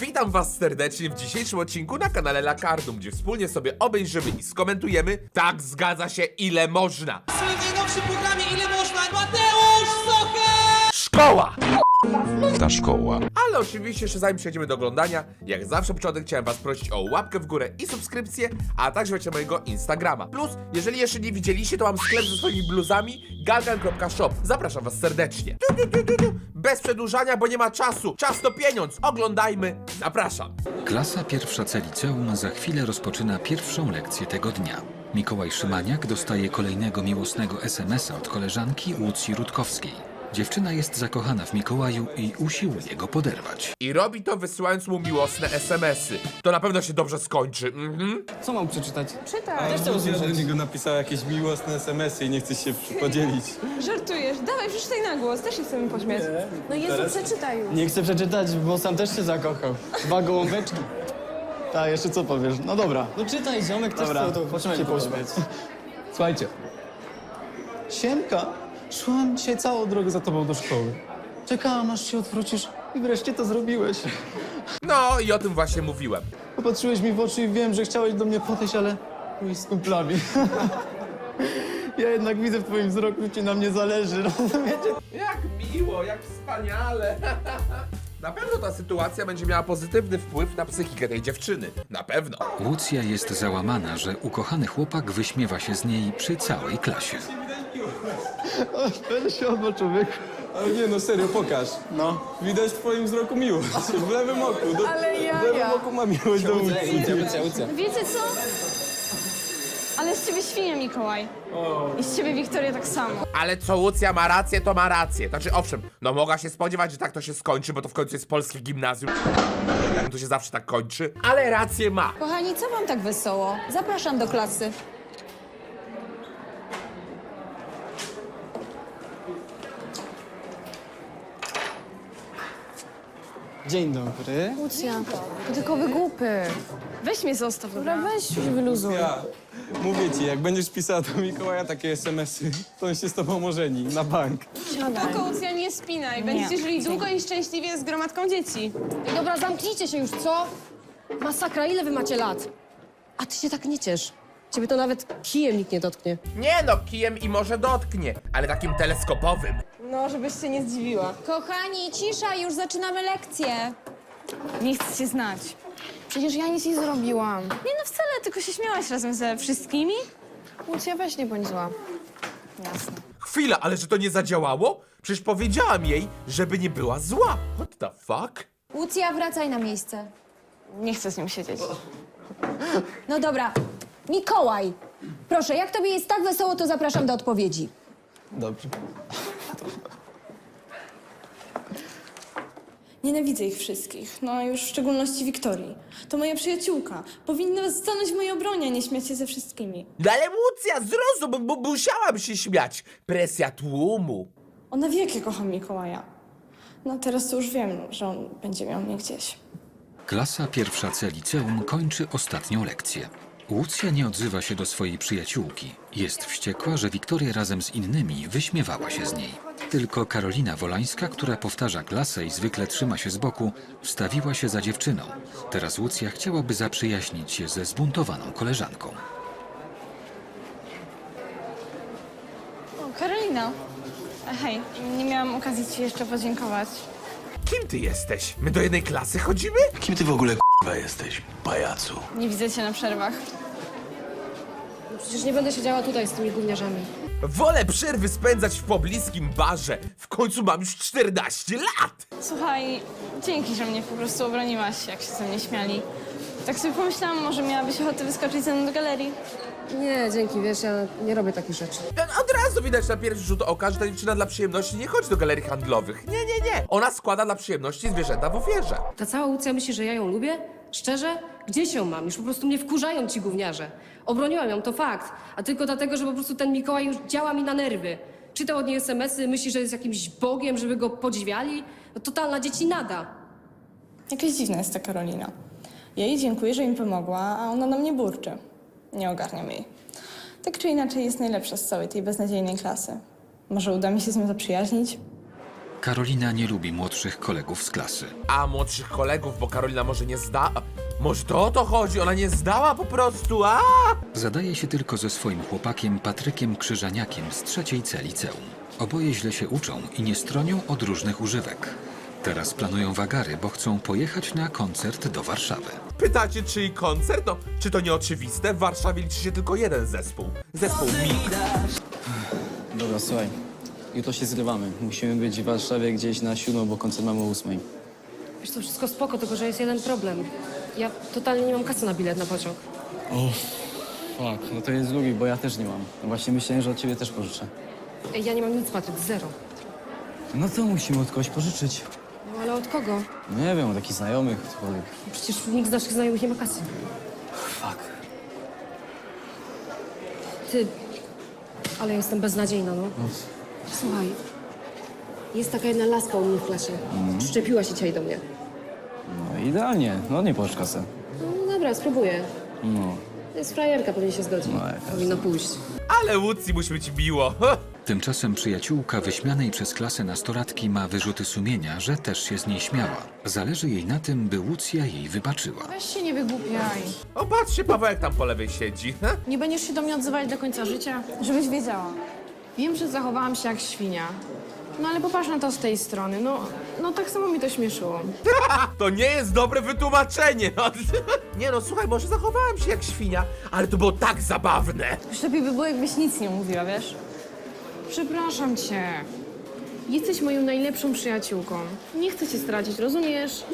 Witam was serdecznie w dzisiejszym odcinku na kanale Lakardum, gdzie wspólnie sobie obejrzymy i skomentujemy, tak zgadza się ile można. W swoim najnowszym programie Ile Można Mateusz Socher! Szkoła! Ta szkoła. Ale oczywiście jeszcze zanim przejdziemy do oglądania, jak zawsze początek chciałem was prosić o łapkę w górę i subskrypcję, a także na mojego Instagrama. Plus, jeżeli jeszcze nie widzieliście, to mam sklep ze swoimi bluzami galgan.shop. Zapraszam was serdecznie. Tu, tu, tu, tu, tu. Bez przedłużania, bo nie ma czasu. Czas to pieniądz. Oglądajmy. Zapraszam. Klasa pierwsza C liceum za chwilę rozpoczyna pierwszą lekcję tego dnia. Mikołaj Szymaniak dostaje kolejnego miłosnego SMS-a od koleżanki Łucji Rutkowskiej. Dziewczyna jest zakochana w Mikołaju i usiłuje go poderwać. I robi to wysyłając mu miłosne SMS-y. To na pewno się dobrze skończy. Mhm. Co mam przeczytać? Czytaj. Też chcę Zuzia do usłyszeć. niego napisała jakieś miłosne SMS-y i nie chce się podzielić. Żartujesz. Dawaj, przeczytaj na głos. Też się chcemy pośmiać. No Jezu, przeczytaj już. Nie chcę przeczytać, bo sam też się zakochał. Dwa gołąbeczki. Tak, jeszcze co powiesz? No dobra. No czytaj, ziomek też Dobra, chce to się pośmiać. Słuchajcie. Siemka, szłam dzisiaj całą drogę za tobą do szkoły. Czekałam, aż się odwrócisz i wreszcie to zrobiłeś. No i o tym właśnie mówiłem. Popatrzyłeś mi w oczy i wiem, że chciałeś do mnie podejść, ale byłeś z kumplami. ja jednak widzę w twoim wzroku, że ci na mnie zależy, rozumiecie? Jak miło, jak wspaniale. Na pewno ta sytuacja będzie miała pozytywny wpływ na psychikę tej dziewczyny. Na pewno. Łucja jest załamana, że ukochany chłopak wyśmiewa się z niej przy całej klasie. Będę się oba człowieku. Ale nie no, serio, pokaż. No. Widać w twoim wzroku miłość. W lewym oku. Do, Ale ja, w lewym oku ma miłość do Łucja. Wiecie co? Ale z ciebie świnia, Mikołaj. I z ciebie Wiktoria tak samo. Ale co Łucja ma rację, to ma rację. Znaczy, owszem, no mogła się spodziewać, że tak to się skończy, bo to w końcu jest polskie gimnazjum. To się zawsze tak kończy. Ale rację ma. Kochani, co wam tak wesoło? Zapraszam do klasy. Dzień dobry. Lucja, to tylko wygłupy. Weź mnie zostaw, dobra? weź wyluzuj. Ja mówię ci, jak będziesz pisała do Mikołaja takie SMS-y, to on się z tobą ożeni na bank. Spoko, Lucja, nie spinaj. Będziecie żyli długo i szczęśliwie z gromadką dzieci. Ej, dobra, zamknijcie się już, co? Masakra, ile wy macie lat? A ty się tak nie ciesz. Ciebie to nawet kijem nikt nie dotknie. Nie no, kijem i może dotknie, ale takim teleskopowym. No, żebyś się nie zdziwiła. Kochani, cisza, już zaczynamy lekcję. Nie chcę cię znać. Przecież ja nic nie zrobiłam. Nie no, wcale, tylko się śmiałaś razem ze wszystkimi. Lucja, weź nie bądź zła. Jasne. Chwila, ale że to nie zadziałało? Przecież powiedziałam jej, żeby nie była zła. What the fuck? Łucja, wracaj na miejsce. Nie chcę z nim siedzieć. No dobra, Mikołaj, proszę, jak tobie jest tak wesoło, to zapraszam do odpowiedzi. Dobrze. Nienawidzę ich wszystkich, no a już w szczególności Wiktorii. To moja przyjaciółka. Powinna stanąć w mojej obronie, a nie śmiać się ze wszystkimi. No ale Łucja, zrozum, bo musiałam się śmiać. Presja tłumu. Ona wie, jak ja kocham Mikołaja. No teraz to już wiem, że on będzie miał mnie gdzieś. Klasa pierwsza C liceum kończy ostatnią lekcję. Łucja nie odzywa się do swojej przyjaciółki. Jest wściekła, że Wiktoria razem z innymi wyśmiewała się z niej. Tylko Karolina Wolańska, która powtarza klasę i zwykle trzyma się z boku, wstawiła się za dziewczyną. Teraz Łucja chciałaby zaprzyjaźnić się ze zbuntowaną koleżanką. O, Karolina. Hej, nie miałam okazji ci jeszcze podziękować. Kim ty jesteś? My do jednej klasy chodzimy? Kim ty w ogóle k***a jesteś, pajacu? Nie widzę cię na przerwach. Przecież nie będę siedziała tutaj z tymi gówniarzami. Wolę przerwy spędzać w pobliskim barze. W końcu mam już 14 lat. Słuchaj, dzięki, że mnie po prostu obroniłaś, jak się ze mnie śmiali. Tak sobie pomyślałam, może miałabyś ochotę wyskoczyć ze mną do galerii. Nie, dzięki, wiesz, ja nie robię takich rzeczy. No, Od razu widać na pierwszy rzut oka, że ta dziewczyna dla przyjemności nie chodzi do galerii handlowych. Nie, nie, nie. Ona składa dla przyjemności zwierzęta w ofierze. Ta cała Łucja myśli, że ja ją lubię? Szczerze? Gdzieś ją mam? Już po prostu mnie wkurzają ci gówniarze. Obroniłam ją, to fakt. A tylko dlatego, że po prostu ten Mikołaj już działa mi na nerwy. Czytał od niej SMS-y, myśli, że jest jakimś bogiem, żeby go podziwiali. No totalna dzieci nada. Jakaś dziwna jest ta Karolina. Ja jej dziękuję, że mi pomogła, a ona na mnie burczy. Nie ogarniam jej. Tak czy inaczej jest najlepsza z całej tej beznadziejnej klasy. Może uda mi się z nią zaprzyjaźnić? Karolina nie lubi młodszych kolegów z klasy. A młodszych kolegów, bo Karolina może nie zda... Może to o to chodzi? Ona nie zdała po prostu, a? Zadaje się tylko ze swoim chłopakiem Patrykiem Krzyżaniakiem z trzeciej C liceum. Oboje źle się uczą i nie stronią od różnych używek. Teraz planują wagary, bo chcą pojechać na koncert do Warszawy. Pytacie, czyj koncert? No, czy to nieoczywiste? W Warszawie liczy się tylko jeden zespół. Zespół MIG. Dobra, słuchaj. Jutro się zrywamy. Musimy być w Warszawie gdzieś na siódmą, bo koncert mamy o ósmej. Wiesz, to wszystko spoko, tylko że jest jeden problem. Ja totalnie nie mam kasy na bilet na pociąg. Fuck, no to jest drugi, bo ja też nie mam. No właśnie myślałem, że od ciebie też pożyczę. Ej, ja nie mam nic, Patryk, zero. No to musimy od kogoś pożyczyć. No ale od kogo? No nie wiem, od jakichś znajomych, cokolwiek. Przecież nikt z naszych znajomych nie ma kasy. Fuck. Ty, ale jestem beznadziejna, no. Słuchaj, jest taka jedna laska u mnie w klasie. Przyczepiła się dzisiaj do mnie. No idealnie. No nie pożycz kasę. No dobra, spróbuję. No. To jest frajerka, pewnie się zgodzi. No, jakaś. Powinno pójść. Ale Łucji musi być miło. Tymczasem przyjaciółka wyśmianej przez klasę nastolatki ma wyrzuty sumienia, że też się z niej śmiała. Zależy jej na tym, by Łucja jej wybaczyła. Weź się nie wygłupiaj. O, patrzcie, Pawełek tam po lewej siedzi. Nie będziesz się do mnie odzywać do końca życia? Żebyś wiedziała. Wiem, że zachowałam się jak świnia. No ale popatrz na to z tej strony. No, no tak samo mi to śmieszyło. To nie jest dobre wytłumaczenie. No. Nie no, słuchaj, może zachowałem się jak świnia, ale to było tak zabawne. Już lepiej by było, jakbyś nic nie mówiła, wiesz? Przepraszam cię. Jesteś moją najlepszą przyjaciółką. Nie chcę cię stracić, rozumiesz?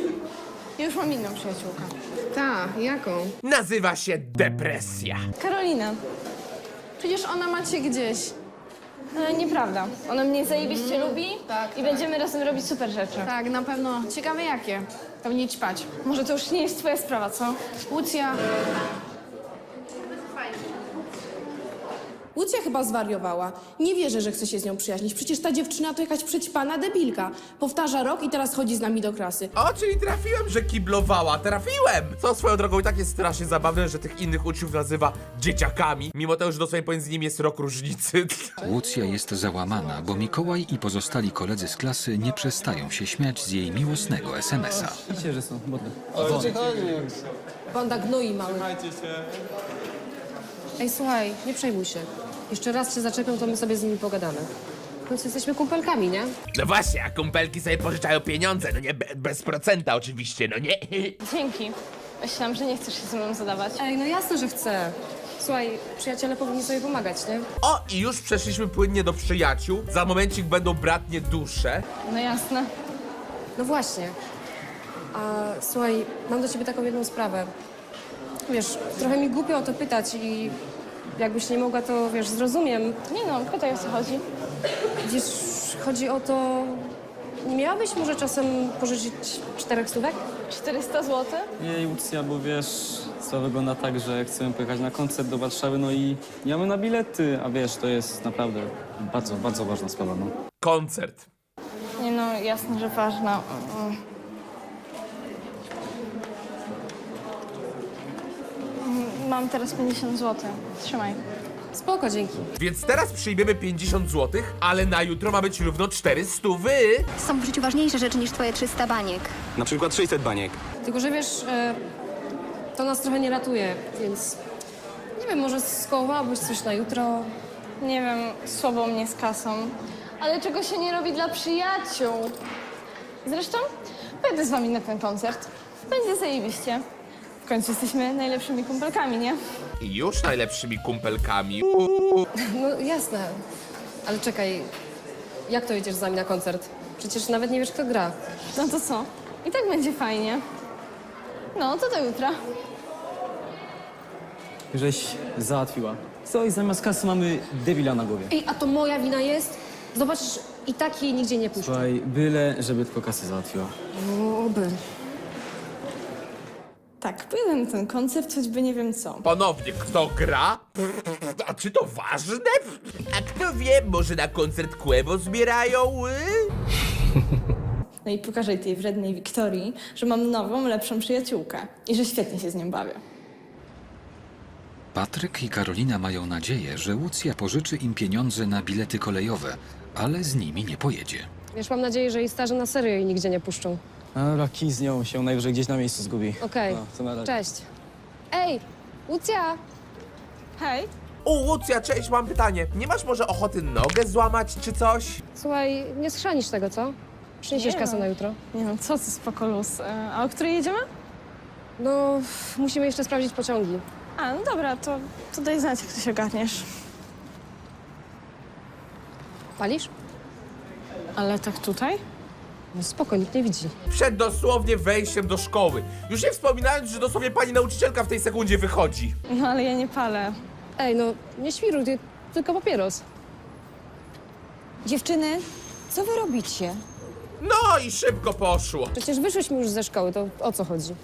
Ja już mam inną przyjaciółkę. Ta, jaką? Nazywa się depresja. Karolina. Przecież ona ma cię gdzieś. E, nieprawda. Ona mnie zajebiście lubi Tak, i będziemy razem robić super rzeczy. Tak, na pewno. Ciekawe jakie. To nie ćpać. Może to już nie jest twoja sprawa, co? Łucja, Łucja chyba zwariowała. Nie wierzę, że chce się z nią przyjaźnić. Przecież ta dziewczyna to jakaś przećpana debilka. Powtarza rok i teraz chodzi z nami do klasy. O, czyli trafiłem, że kiblowała. Trafiłem! Co swoją drogą i tak jest strasznie zabawne, że tych innych uczniów nazywa dzieciakami, mimo tego, że dosłownie pomiędzy nimi jest rok różnicy. Łucja jest załamana, bo Mikołaj i pozostali koledzy z klasy nie przestają się śmiać z jej miłosnego SMS-a. Widzicie, że są modne. Banda gnoi mały. Ej, słuchaj, nie przejmuj się. Jeszcze raz się zaczepią, to my sobie z nimi pogadamy. W końcu jesteśmy kumpelkami, nie? No właśnie, a kumpelki sobie pożyczają pieniądze, no nie, be, bez procenta oczywiście, no nie. Dzięki. Myślałam, że nie chcesz się ze mną zadawać. Ej, no jasne, że chcę. Słuchaj, przyjaciele powinni sobie pomagać, nie? O, i już przeszliśmy płynnie do przyjaciół. Za momencik będą bratnie dusze. No jasne. No właśnie. A słuchaj, mam do ciebie taką jedną sprawę. Wiesz, trochę mi głupio o to pytać i jakbyś nie mogła, to wiesz, zrozumiem. Nie no, pytaj o co chodzi. Wiesz, chodzi o to... Nie miałabyś może czasem pożyczyć czterech stówek? 400 zł? Jej, Łucja, bo wiesz, sprawa wygląda tak, że chcemy pojechać na koncert do Warszawy, no i nie mamy na bilety, a wiesz, to jest naprawdę bardzo, bardzo ważna sprawa, no. Koncert. Nie no, jasne, że ważna. Mm. Mm, Mam teraz 50 zł. Trzymaj. Spoko, dzięki. Więc teraz przyjmiemy 50 zł, ale na jutro ma być równo 400 wy. Są w życiu ważniejsze rzeczy niż twoje 300 baniek. Na przykład 600 baniek. Tylko, że wiesz, e, to nas trochę nie ratuje, więc... Nie wiem, może skołowałabyś coś na jutro? Nie wiem, słabo mnie z kasą. Ale czego się nie robi dla przyjaciół? Zresztą pojadę z wami na ten koncert. Będzie zajebiście. W końcu jesteśmy najlepszymi kumpelkami, nie? I już najlepszymi kumpelkami. No jasne. Ale czekaj, jak to jedziesz z nami na koncert? Przecież nawet nie wiesz, kto gra. No to co? I tak będzie fajnie. No, to do jutra. Żeś załatwiła. Co, i zamiast kasy mamy debila na głowie. Ej, a to moja wina jest? Zobaczysz, i tak jej nigdzie nie puszczę. Słuchaj, byle, żeby tylko kasę załatwiła. Oby. Tak, pójdę na ten koncert, choćby nie wiem co. Ponownie, kto gra? A czy to ważne? A kto wie, może na koncert Kłebo zbierają? y? No i pokażę tej wrednej Wiktorii, że mam nową, lepszą przyjaciółkę i że świetnie się z nią bawię. Patryk i Karolina mają nadzieję, że Łucja pożyczy im pieniądze na bilety kolejowe, ale z nimi nie pojedzie. Wiesz, mam nadzieję, że jej starzy na serio jej nigdzie nie puszczą. Kij z nią się najwyżej gdzieś na miejscu zgubi. Okej, No, to na razie. cześć. Ej, Lucja! Hej. O, Łucja, cześć, mam pytanie. Nie masz może ochoty nogę złamać czy coś? Słuchaj, nie schrzanisz tego, co? Przyniesiesz Nie. kasę na jutro? Nie no, co ty, spoko luz. E, A o której jedziemy? No, musimy jeszcze sprawdzić pociągi. A, no dobra, to, to daj znać, jak ty się ogarniesz. Palisz? Ale tak tutaj? No spoko, nikt nie widzi. Przed dosłownie wejściem do szkoły. Już nie wspominając, że dosłownie pani nauczycielka w tej sekundzie wychodzi. No ale ja nie palę. Ej, no, nie świruj, ty, tylko papieros. Dziewczyny, co wy robicie? No i szybko poszło. Przecież wyszłyśmy już ze szkoły, to o co chodzi?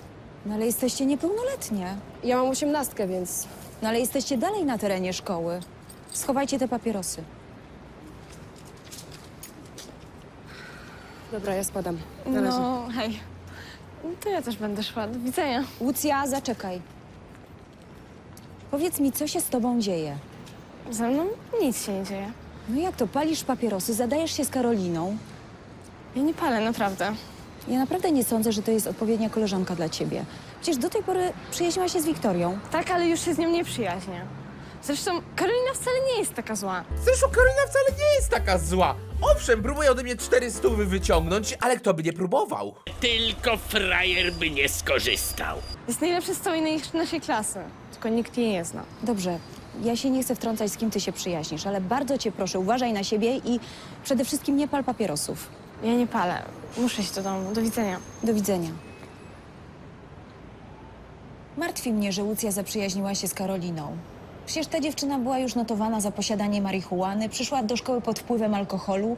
No ale jesteście niepełnoletnie. Ja mam osiemnastkę, więc... No ale jesteście dalej na terenie szkoły. Schowajcie te papierosy. Dobra, ja spadam. Na razie. No, hej. No To ja też będę szła. Do widzenia. Łucja, zaczekaj. Powiedz mi, co się z tobą dzieje? Ze mną nic się nie dzieje. No jak to, palisz papierosy, zadajesz się z Karoliną? Ja nie palę, naprawdę. Ja naprawdę nie sądzę, że to jest odpowiednia koleżanka dla ciebie. Przecież do tej pory przyjaźniłaś się z Wiktorią. Tak, ale już się z nią nie przyjaźnię. Zresztą Karolina wcale nie jest taka zła. Zresztą Karolina wcale nie jest taka zła. Owszem, próbuje ode mnie 400 wyciągnąć, ale kto by nie próbował? Tylko frajer by nie skorzystał. Jest najlepsza z całej naj- naszej klasy. Tylko nikt jej nie zna. Dobrze, ja się nie chcę wtrącać, z kim ty się przyjaźnisz, ale bardzo cię proszę, uważaj na siebie i przede wszystkim nie pal papierosów. Ja nie palę. Muszę iść do domu. Do widzenia. Do widzenia. Martwi mnie, że Łucja zaprzyjaźniła się z Karoliną. Przecież ta dziewczyna była już notowana za posiadanie marihuany, przyszła do szkoły pod wpływem alkoholu,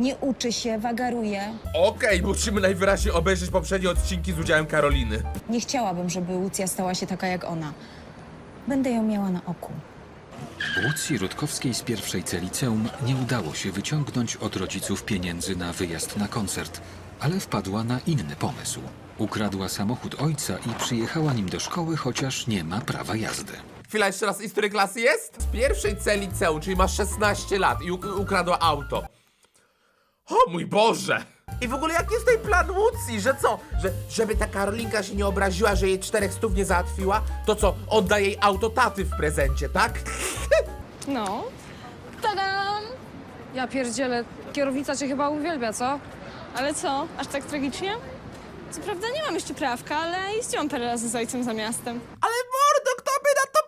nie uczy się, wagaruje. Okej, musimy najwyraźniej obejrzeć poprzednie odcinki z udziałem Karoliny. Nie chciałabym, żeby Łucja stała się taka jak ona. Będę ją miała na oku. Łucji Rutkowskiej z pierwszej C liceum nie udało się wyciągnąć od rodziców pieniędzy na wyjazd na koncert, ale wpadła na inny pomysł. Ukradła samochód ojca i przyjechała nim do szkoły, chociaż nie ma prawa jazdy. Chwila, jeszcze raz, i z której klasy jest? Z pierwszej C liceum, czyli masz 16 lat i uk- ukradła auto. O mój Boże! I w ogóle jaki jest tutaj plan Łucji, że co? Że żeby ta Karolinka się nie obraziła, że jej czterech stów nie załatwiła, to co, odda jej auto taty w prezencie, tak? No. Tadam! Ja pierdzielę, kierownica cię chyba uwielbia, co? Ale co? Aż tak tragicznie? Co prawda nie mam jeszcze prawka, ale jeździłam parę razy z ojcem za miastem. Ale mordo, kto by na to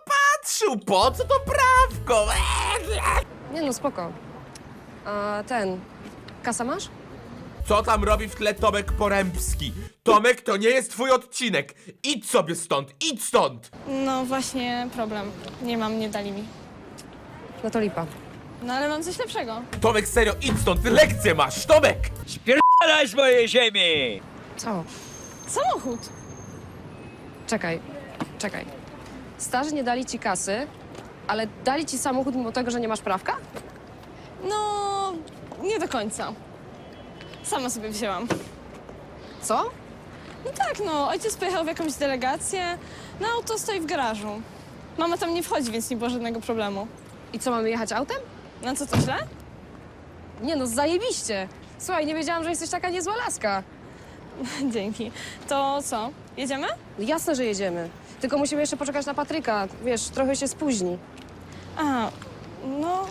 patrzył? Po co to prawko? Eee! Nie no, spoko. A ten, kasa masz? Co tam robi w tle Tomek Porębski? Tomek, to nie jest twój odcinek. Idź sobie stąd, idź stąd! No właśnie problem. Nie mam, nie dali mi. No to lipa. No ale mam coś lepszego. Tomek, serio, idź stąd, ty lekcję masz, Tomek! Spierdalaj z mojej ziemi! Co? Samochód! Czekaj, czekaj. Starzy nie dali ci kasy, ale dali ci samochód mimo tego, że nie masz prawka? No, nie do końca. Sama sobie wzięłam. Co? No tak, no, ojciec pojechał w jakąś delegację, no auto stoi w garażu. Mama tam nie wchodzi, więc nie było żadnego problemu. I co, mamy jechać autem? No co, to źle? Nie no, zajebiście. Słuchaj, nie wiedziałam, że jesteś taka niezła laska. Dzięki. To co, jedziemy? Jasne, że jedziemy. Tylko musimy jeszcze poczekać na Patryka. Wiesz, trochę się spóźni. A, no,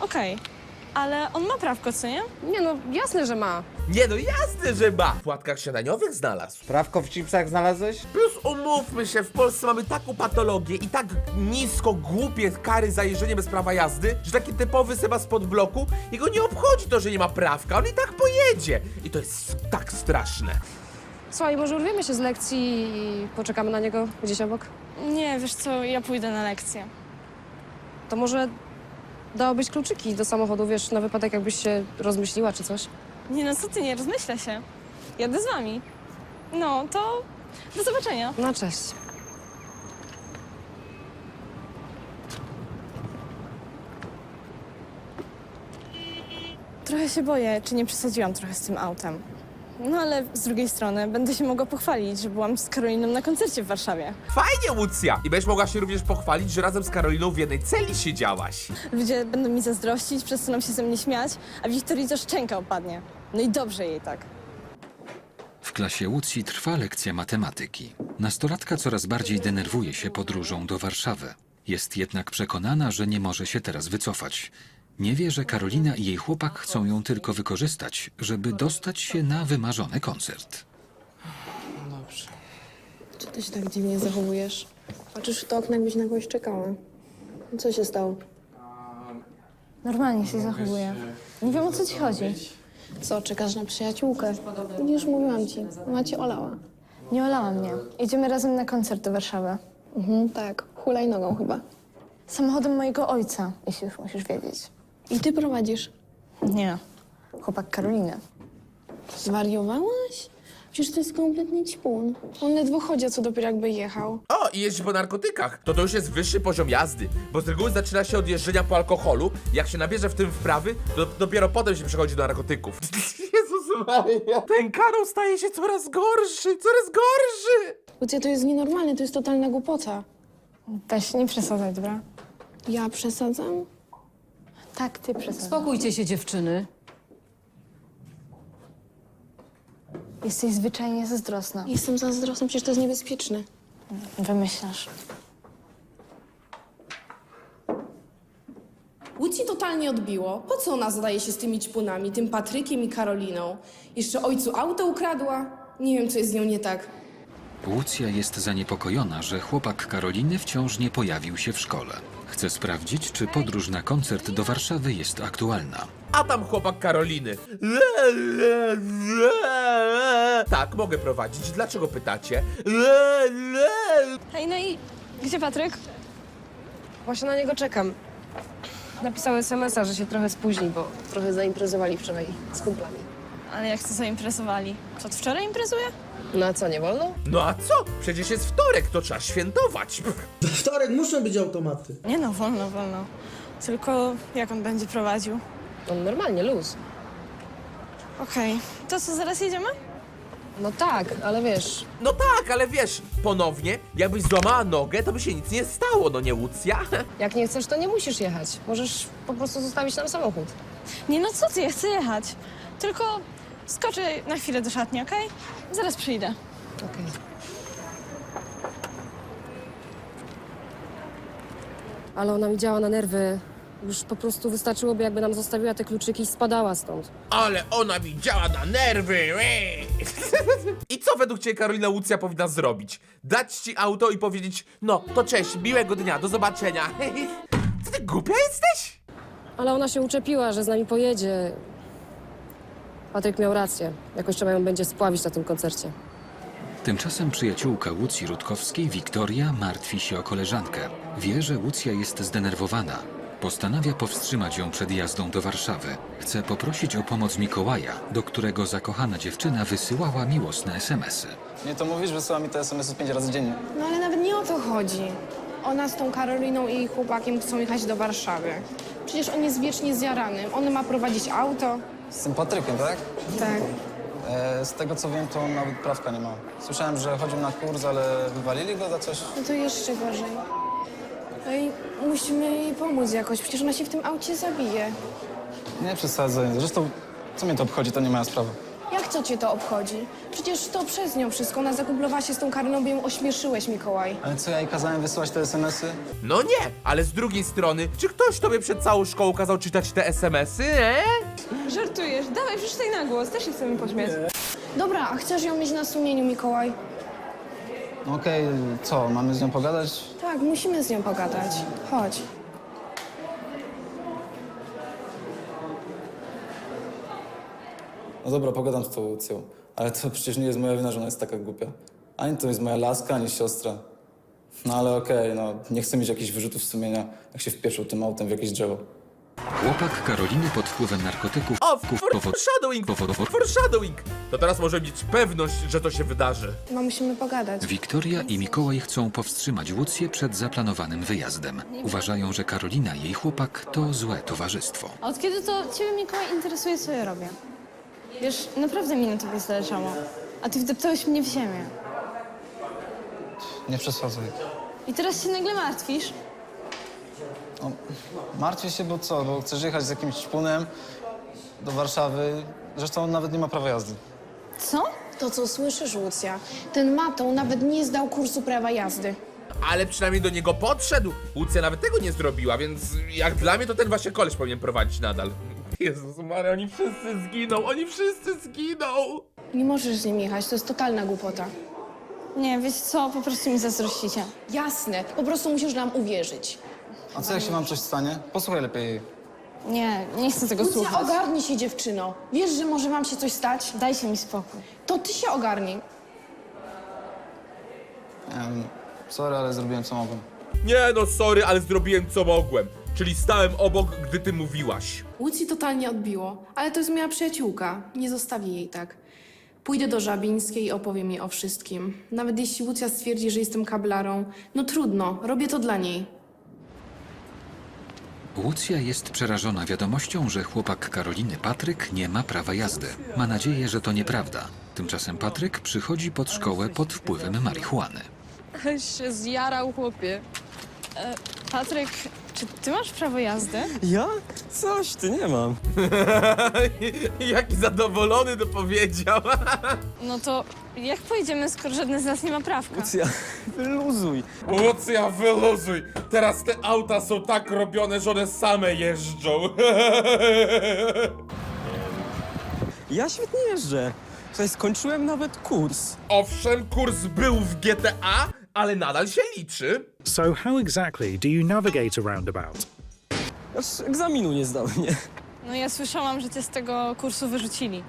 okej. Ale on ma prawko, co nie? Nie no, jasne, że ma. Nie no, jasne, że ma! W płatkach śniadaniowych znalazł. Prawko w chipsach znalazłeś? Plus umówmy się, w Polsce mamy taką patologię i tak nisko głupie kary za jeżdżenie bez prawa jazdy, że taki typowy Seba spod bloku, jego nie obchodzi to, że nie ma prawka, on i tak pojedzie. I to jest tak straszne. Słuchaj, może urwiemy się z lekcji i poczekamy na niego gdzieś obok? Nie, wiesz co, ja pójdę na lekcję. To może dałobyś kluczyki do samochodu, wiesz, na wypadek jakbyś się rozmyśliła czy coś? Nie no, co ty, nie rozmyślę się. Jadę z wami. No, to do zobaczenia. No cześć. Trochę się boję, czy nie przesadziłam trochę z tym autem. No ale z drugiej strony będę się mogła pochwalić, że byłam z Karoliną na koncercie w Warszawie. Fajnie, Łucja! I będziesz mogła się również pochwalić, że razem z Karoliną w jednej celi siedziałaś. Ludzie będą mi zazdrościć, przestaną się ze mnie śmiać, a Wiktorii to szczęka opadnie. No i dobrze jej tak. W klasie Łucji trwa lekcja matematyki. Nastolatka coraz bardziej denerwuje się podróżą do Warszawy. Jest jednak przekonana, że nie może się teraz wycofać. Nie wie, że Karolina i jej chłopak chcą ją tylko wykorzystać, żeby dostać się na wymarzony koncert. Dobrze. Czy ty się tak dziwnie zachowujesz? Patrzysz w to okno, jakbyś na kogoś czekała. Co się stało? Normalnie się zachowuję. Nie wiem, o co ci chodzi. Co, czekasz na przyjaciółkę? Już mówiłam ci, mama cię olała. Nie olała mnie. Idziemy razem na koncert do Warszawy. Mhm, tak, hulajnogą chyba. Samochodem mojego ojca, jeśli już musisz wiedzieć. I ty prowadzisz. Nie. Chłopak Karoliny. Zwariowałaś? Przecież to jest kompletny ćpun. On ledwo chodzi, a co dopiero jakby jechał. O, i jeździ po narkotykach. To to już jest wyższy poziom jazdy, bo z reguły zaczyna się od jeżdżenia po alkoholu. Jak się nabierze w tym wprawy, to dopiero potem się przechodzi do narkotyków. Jezus Maria. Ten Karol staje się coraz gorszy, coraz gorszy. Lucja, to jest nienormalne, to jest totalna głupota. Weź, nie przesadzaj, dobra? Ja przesadzam? Tak, ty przesadzaj. Spokójcie się, dziewczyny. Jesteś zwyczajnie zazdrosna. Jestem zazdrosna, przecież to jest niebezpieczne. Wymyślasz. Łucji totalnie odbiło. Po co ona zadaje się z tymi ćpunami, tym Patrykiem i Karoliną? Jeszcze ojcu auto ukradła? Nie wiem, co jest z nią nie tak. Łucja jest zaniepokojona, że chłopak Karoliny wciąż nie pojawił się w szkole. Chce sprawdzić, czy podróż na koncert do Warszawy jest aktualna. A tam chłopak Karoliny. Le, le, le. Tak, mogę prowadzić. Dlaczego pytacie? Le, le. Hej, no i gdzie Patryk? Właśnie na niego czekam. Napisał SMS-a, że się trochę spóźni, bo trochę zaimprezowali wczoraj z kumplami. Ale jak to zaimprezowali? Co, od wczoraj imprezuje? No a co, nie wolno? No a co? Przecież jest wtorek, to trzeba świętować. We wtorek muszą być automaty. Nie no, wolno, wolno. Tylko jak on będzie prowadził? On normalnie, luz. Okej, to co, zaraz jedziemy? No tak, ale wiesz, No tak, ale wiesz, ponownie, jakbyś złamała nogę, to by się nic nie stało, no nie Łucja? jak nie chcesz, to nie musisz jechać. Możesz po prostu zostawić nam samochód. Nie no, co ty, ja chcę jechać. Tylko skoczę na chwilę do szatni, okej? Zaraz przyjdę. Okej. Ale ona mi działa na nerwy. Już po prostu wystarczyłoby, jakby nam zostawiła te kluczyki i spadała stąd. Ale ona mi działa na nerwy. I co według ciebie Karolina Łucja powinna zrobić? Dać ci auto i powiedzieć, no to cześć, miłego dnia, do zobaczenia. Co ty głupia jesteś? Ale ona się uczepiła, że z nami pojedzie. Patryk miał rację. Jakoś trzeba ją będzie spławić na tym koncercie. Tymczasem przyjaciółka Łucji Rutkowskiej, Wiktoria, martwi się o koleżankę. Wie, że Łucja jest zdenerwowana. Postanawia powstrzymać ją przed jazdą do Warszawy. Chce poprosić o pomoc Mikołaja, do którego zakochana dziewczyna wysyłała miłosne SMSy. Nie to mówisz, wysyła mi te SMS-y pięć razy dziennie. No ale nawet nie o to chodzi. Ona z tą Karoliną i jej chłopakiem chcą jechać do Warszawy. Przecież on jest wiecznie zjarany. On ma prowadzić auto. Z tym Patrykiem, tak? Tak. E, z tego co wiem, to on nawet prawka nie ma. Słyszałem, że chodził na kurs, ale wywalili go za coś. No to jeszcze gorzej. No i musimy jej pomóc jakoś. Przecież ona się w tym aucie zabije. Nie przesadzaj. Zresztą, co mnie to obchodzi, to nie moja sprawa. Jak co cię to obchodzi? Przecież to przez nią wszystko. Ona zakuplowała się z tą Karoliną, by ją ośmieszyłeś, Mikołaj. Ale co, ja jej kazałem wysyłać te SMS-y? No nie, ale z drugiej strony, czy ktoś tobie przed całą szkołą kazał czytać te SMSy, e? Żartujesz, dawaj, przeczytaj na głos, też się chcemy pośmiać. Dobra, a chcesz ją mieć na sumieniu, Mikołaj? No okej, co, mamy z nią pogadać? Tak, musimy z nią pogadać. Chodź. No dobra, pogadam z tą Łucją. Ale to przecież nie jest moja wina, że ona jest taka głupia. Ani to jest moja laska, ani siostra. No ale okej, no nie chcę mieć jakichś wyrzutów sumienia, jak się wpieszył tym autem w jakieś drzewo. Chłopak Karoliny pod wpływem narkotyków O, for, foreshadowing, for, for, foreshadowing. To teraz może mieć pewność, że to się wydarzy. No musimy pogadać. Wiktoria i Mikołaj chcą powstrzymać Łucję przed zaplanowanym wyjazdem. Uważają, że Karolina i jej chłopak to złe towarzystwo. A od kiedy to ciebie, Mikołaj, interesuje, co ja robię? Wiesz, naprawdę mi na tobie zależało. A ty wdeptałeś mnie w ziemię. Nie przesadzaj. I teraz się nagle martwisz? No, martwię się, bo co? Bo chcesz jechać z jakimś szpunem do Warszawy Zresztą on nawet nie ma prawa jazdy. Co? To, co słyszysz, Łucja, ten Matą nawet nie zdał kursu prawa jazdy. Ale przynajmniej do niego podszedł. Łucja nawet tego nie zrobiła, więc jak dla mnie to ten właśnie koleś powinien prowadzić nadal. Jezus Maria, oni wszyscy zginą, oni wszyscy zginą! Nie możesz z nim jechać, to jest totalna głupota. Nie, wiesz co, po prostu mi zazdrościcie. Jasne, po prostu musisz nam uwierzyć. A co jak się wam coś stanie? Posłuchaj lepiej jej. Nie, nie chcę tego Łucja, słuchać. ogarnij się, dziewczyno. Wiesz, że może wam się coś stać? Dajcie mi spokój. To ty się ogarnij. Nie wiem, sorry, ale zrobiłem co mogłem. Nie no, sorry, ale zrobiłem co mogłem. Czyli stałem obok, gdy ty mówiłaś. Łucji totalnie odbiło, ale to jest moja przyjaciółka. Nie zostawię jej tak. Pójdę do Żabińskiej i opowiem jej o wszystkim. Nawet jeśli Łucja stwierdzi, że jestem kablarą, no trudno, robię to dla niej. Łucja jest przerażona wiadomością, że chłopak Karoliny Patryk nie ma prawa jazdy. Ma nadzieję, że to nieprawda. Tymczasem Patryk przychodzi pod szkołę pod wpływem marihuany. się zjarał, chłopie. E, Patryk, czy ty masz prawo jazdy? Ja? Coś ty nie mam. Jaki zadowolony to powiedział. No to jak pojedziemy, skoro żadny z nas nie ma prawka? Lucja, wyluzuj. Łucja, wyluzuj. Teraz te auta są tak robione, że one same jeżdżą. Ja świetnie jeżdżę. Tutaj skończyłem nawet kurs. Owszem, kurs był w GTA, ale nadal się liczy. So, how exactly do you navigate a roundabout? Aż egzaminu nie zdałem, nie? No ja słyszałam, że cię z tego kursu wyrzucili.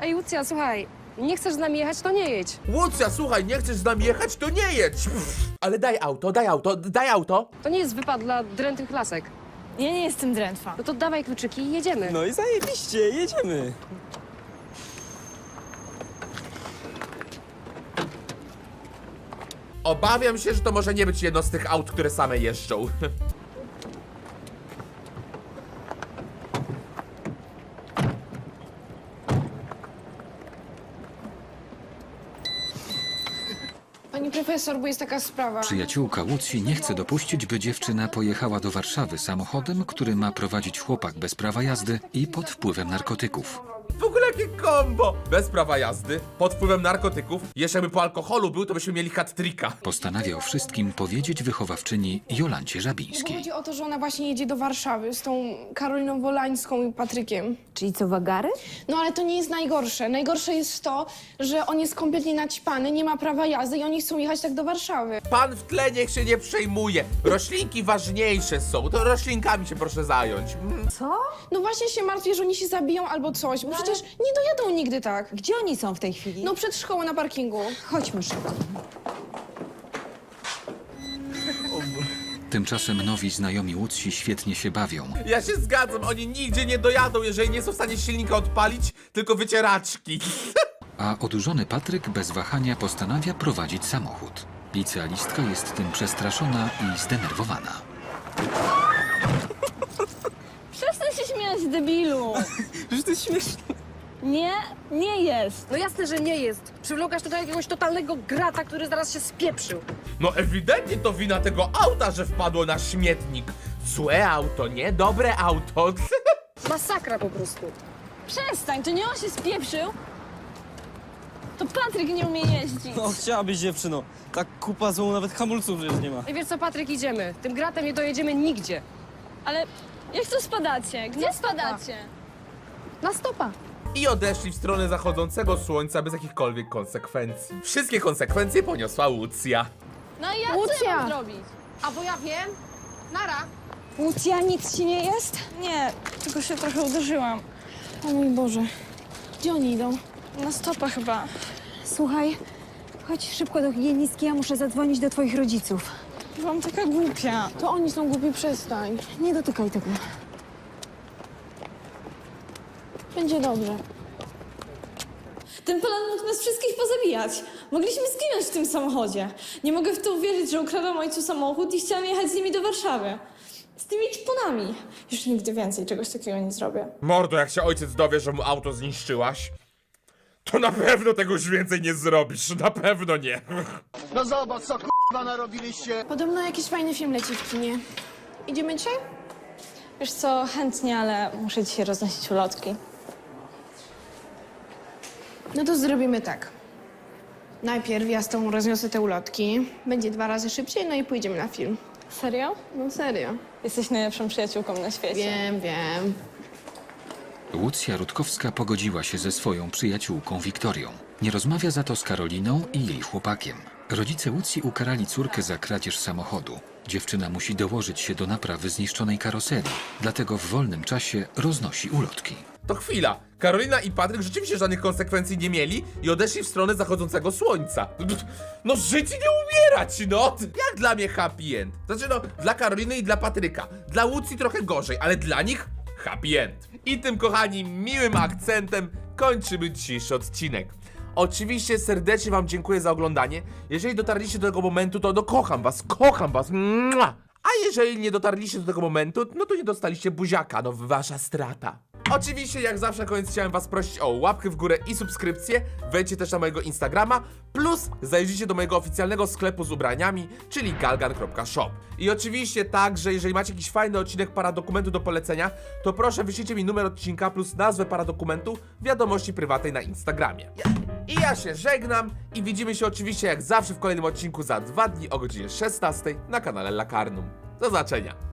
Ej, Lucja, słuchaj, nie chcesz z nami jechać, to nie jedź. Łucja, słuchaj, nie chcesz z nami jechać, to nie jedź. Pff, Ale daj auto, daj auto, daj auto. To nie jest wypad dla drętych lasek. Ja nie jestem drętwa. No to dawaj kluczyki i jedziemy. No i zajebiście, jedziemy. Obawiam się, że to może nie być jedno z tych aut, które same jeżdżą. Pani profesor, bo jest taka sprawa. Przyjaciółka Łucji nie chce dopuścić, by dziewczyna pojechała do Warszawy samochodem, który ma prowadzić chłopak bez prawa jazdy i pod wpływem narkotyków. W ogóle jakie kombo! Bez prawa jazdy, pod wpływem narkotyków. Jeszcze by po alkoholu był, to byśmy mieli hat-tricka. Postanawia o wszystkim powiedzieć wychowawczyni Jolancie Bo Żabińskiej. chodzi o to, że ona właśnie jedzie do Warszawy z tą Karoliną Wolańską i Patrykiem. Czyli co, wagary? No ale to nie jest najgorsze. Najgorsze jest to, że on jest kompletnie naćpany, nie ma prawa jazdy i oni chcą jechać tak do Warszawy. Pan w tle niech się nie przejmuje. Roślinki ważniejsze są. To roślinkami się proszę zająć. Mm. No właśnie się martwię, że oni się zabiją albo coś, bo przecież nie dojadą nigdy tak. Gdzie oni są w tej chwili? No przed szkołą na parkingu. chodźmy szybko. Tymczasem nowi znajomi Łucji świetnie się bawią. Ja się zgadzam, oni nigdzie nie dojadą, jeżeli nie są w stanie silnika odpalić, tylko wycieraczki. A odurzony Patryk bez wahania postanawia prowadzić samochód. Licealistka jest tym przestraszona i zdenerwowana. Przestań się śmiać, debilu! Że to śmieszne. Nie, nie jest. No jasne, że nie jest. Przywląkasz tutaj jakiegoś totalnego grata, który zaraz się spieprzył. No ewidentnie to wina tego auta, że wpadło na śmietnik. Złe auto, nie? Dobre auto. Masakra po prostu. Przestań, to nie on się spieprzył? To Patryk nie umie jeździć. No chciałabyś dziewczyno. Tak kupa złą nawet hamulców przecież nie ma. I wiesz co, Patryk, idziemy. Tym gratem nie dojedziemy nigdzie. Ale jak to spadacie? Gdzie spadacie? Na stopa. I odeszli w stronę zachodzącego słońca bez jakichkolwiek konsekwencji. Wszystkie konsekwencje poniosła Łucja. No i ja co ja Łucja! mam zrobić? A bo ja wiem. Nara. Łucja, nic ci nie jest? Nie, tylko się trochę uderzyłam. O mój Boże. Gdzie oni idą? Na stopa chyba. Słuchaj, chodź szybko do higienistki, ja muszę zadzwonić do twoich rodziców. Byłam taka głupia. To oni są głupi, przestań. Nie dotykaj tego. Będzie dobrze. Ten plan mógł nas wszystkich pozabijać. Mogliśmy zginąć w tym samochodzie. Nie mogę w to uwierzyć, że ukradłam ojcu samochód i chciałam jechać z nimi do Warszawy. Z tymi czponami. Już nigdy więcej czegoś takiego nie zrobię. Mordo, jak się ojciec dowie, że mu auto zniszczyłaś, to na pewno tego już więcej nie zrobisz. Na pewno nie. No zobacz, co k***a narobiliście. Podobno jakiś fajny film leci w kinie. Idziemy dzisiaj? Wiesz co, chętnie, ale muszę dzisiaj roznosić ulotki. No to zrobimy tak. Najpierw ja z tą rozniosę te ulotki. Będzie dwa razy szybciej, no i pójdziemy na film. Serio? No serio. Jesteś najlepszą przyjaciółką na świecie. Wiem, wiem. Łucja Rutkowska pogodziła się ze swoją przyjaciółką Wiktorią. Nie rozmawia za to z Karoliną i jej chłopakiem. Rodzice Łucji ukarali córkę za kradzież samochodu. Dziewczyna musi dołożyć się do naprawy zniszczonej karoserii, dlatego w wolnym czasie roznosi ulotki. To chwila. Karolina i Patryk rzeczywiście żadnych konsekwencji nie mieli i odeszli w stronę zachodzącego słońca. No żyć i nie umierać, no! Jak dla mnie happy end. Znaczy no, dla Karoliny i dla Patryka. Dla Łucji trochę gorzej, ale dla nich happy end. I tym, kochani, miłym akcentem kończymy dzisiejszy odcinek. Oczywiście serdecznie wam dziękuję za oglądanie. Jeżeli dotarliście do tego momentu, to no kocham was, kocham was. Mua! A jeżeli nie dotarliście do tego momentu, no to nie dostaliście buziaka, no wasza strata. Oczywiście, jak zawsze na koniec chciałem was prosić o łapkę w górę i subskrypcję. Wejdźcie też na mojego Instagrama, plus zajrzyjcie do mojego oficjalnego sklepu z ubraniami, czyli galgan.shop. I oczywiście także, jeżeli macie jakiś fajny odcinek paradokumentu do polecenia, to proszę wyślijcie mi numer odcinka plus nazwę paradokumentu w wiadomości prywatnej na Instagramie. I ja się żegnam i widzimy się oczywiście jak zawsze w kolejnym odcinku za dwa dni o godzinie 16 na kanale Lakarnum. Do zobaczenia.